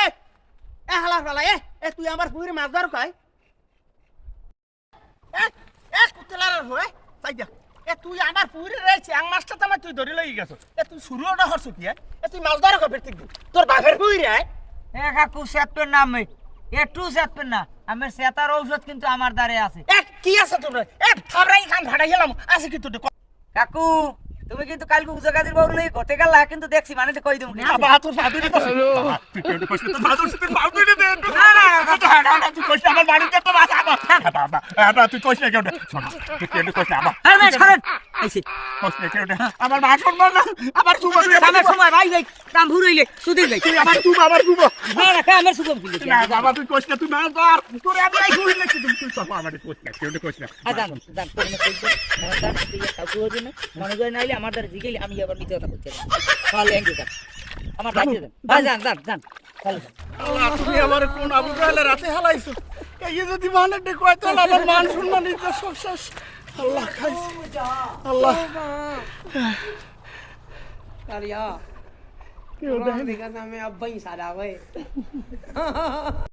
এ এ হালা ফালা এ এ তুই আমার পুকুরে মাছ ধর কয়। এ এ কুতলার হয়ে তাই যা এ তুই আমার পুকুরে রয়েছে আং মাছটা তো আমার তুই ধরে লই গেছো। এ তুই শুরু ওটা হরছ কি এ? এ তুই মাছ ধর কবে ঠিক তোর বাপের পুকুরে আয় এ কাকু সেতপের নাম একটু সেতপের না আমার সেতার ঔষধ কিন্তু আমার দ্বারে আছে। এ কি আছে তোর এ থাবরাই খান ফাটাই গেলাম আছে কি তোর কাকু তুমি কিন্তু কাল গুজরাগাজির বউ লই ঘটে গেল কিন্তু দেখছি মানে কই দিম বাবা তোর বাদুরি কস তুই কেন কস তোর বাদুরি তোর বাদুরি দে না, না, না, না তুই কস আমার বাড়িতে তো বাবা বাবা তুই না কেন শোন তুই না আরে সরেন না কেন আমার মা শুনব না আবার তুই বলবি সময় ভাই ভাই কাম ভুরাইলে সুদিন ভাই। তুই আবার তুই আবার না না কামের সুগম কিন্তু না বাবা তুই কস না তুই মাছ ধর তোর আমি আই কই না তুই তুই তো আমার কস না কেন কস না। আ জান জান কোন কই দে তুই কাকু হবি না। মনে করে নাইলে আমার দ্বারা জিগেলি আমি আবার মিথ্যা কথা বলতে ভালো আমার ভাই যান। আল্লাহ তুমি কোন আবু জাহেলের রাতে হালাইছো? এই যদি মানে তো আমার মান সম্মান ইজ্জত সব শেষ। আল্লাহ খাইছে। Allah. Kariya. Kurang dikata may abay sa daway.